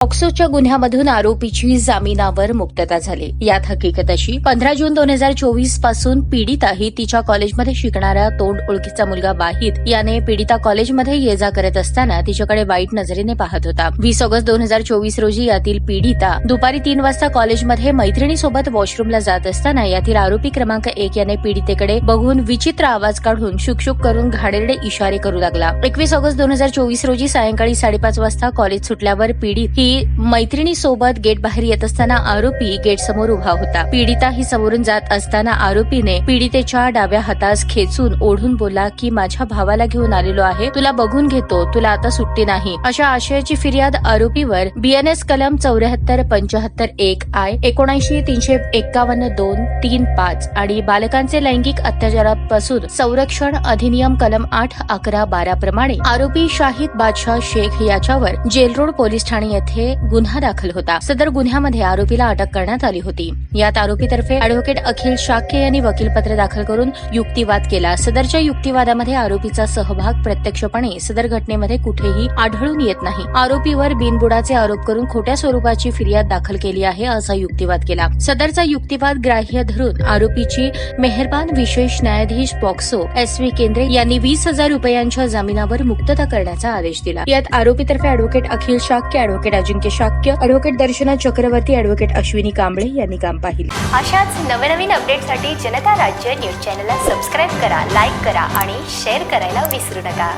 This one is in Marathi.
पॉक्सोच्या गुन्ह्यामधून आरोपीची जामिनावर मुक्तता झाली. यात हकीकत अशी पंधरा जून दोन हजार चोवीसपासून पीडिता ही तिच्या कॉलेजमध्ये शिकणाऱ्या तोंड ओळखीचा मुलगा बाहित याने पीडिता कॉलेजमध्ये ये जा करत असताना तिच्याकडे वाईट नजरेने पाहत होता. वीस ऑगस्ट दोन हजार चोवीस रोजी यातील पीडिता दुपारी तीन वाजता कॉलेजमध्ये मैत्रिणीसोबत वॉशरूमला जात असताना यातील आरोपी क्रमांक एक याने पीडितेकडे बघून विचित्र आवाज काढून शुकशुक करून घाणेरडे इशारे करू लागला. एकवीस ऑगस्ट दोन हजार चोवीस रोजी सायंकाळी साडेपाच वाजता कॉलेज सुटल्यावर पीडित ही मैत्रिणीसोबत गेट बाहेर येत असताना आरोपी गेट समोर उभा होता. पीडिता ही समोरून जात असताना आरोपीने पीडितेच्या डाव्या हातास खेचून ओढून बोलला की माझ्या भावाला घेऊन आलेलो आहे. तुला बघून घेतो. तुला आता सुट्टी नाही. अशा आशयाची फिर्याद आरोपीवर बीएनएस कलम चौऱ्याहत्तर पंचाहत्तर एक आय एकोणऐंशी तीनशे एक्कावन्न दोन तीन पाच आणि बालकांचे लैंगिक अत्याचारापासून संरक्षण अधिनियम कलम आठ अकरा बारा प्रमाणे आरोपी शाहिद बादशाह शेख याच्यावर जेलरोड पोलीस ठाणे येथे गुन्हा दाखल होता. सदर गुन्ह्यामध्ये आरोपीला अटक करण्यात आली होती. यात आरोपीतर्फे अॅडव्होकेट अखिल शाक्य यांनी वकीलपत्र दाखल करून युक्तिवाद केला. सदरच्या युक्तिवादामध्ये आरोपीचा सहभाग प्रत्यक्षपणे सदर घटनेमध्ये कुठेही आढळून येत नाही. आरोपीवर बिनबुडाचे आरोप करून खोट्या स्वरूपाची फिर्याद दाखल केली आहे असा युक्तिवाद केला. सदरचा युक्तिवाद ग्राह्य धरून आरोपीची मेहरबान विशेष न्यायाधीश पॉक्सो एस व्ही केंद्रे यांनी वीस हजार रुपयांच्या जामिनावर मुक्तता करण्याचा आदेश दिला. यात आरोपीतर्फे advocate Akhil Shakya advocate Ajinkya Shakya advocate Darshana Chakravarti advocate Ashwini Kamble यांनी काम पाहिले. अशाच नवनवीन अपडेटसाठी जनता राज्य न्यूज चॅनलला सबस्क्राईब करा लाईक करा आणि शेअर करायला विसरू नका.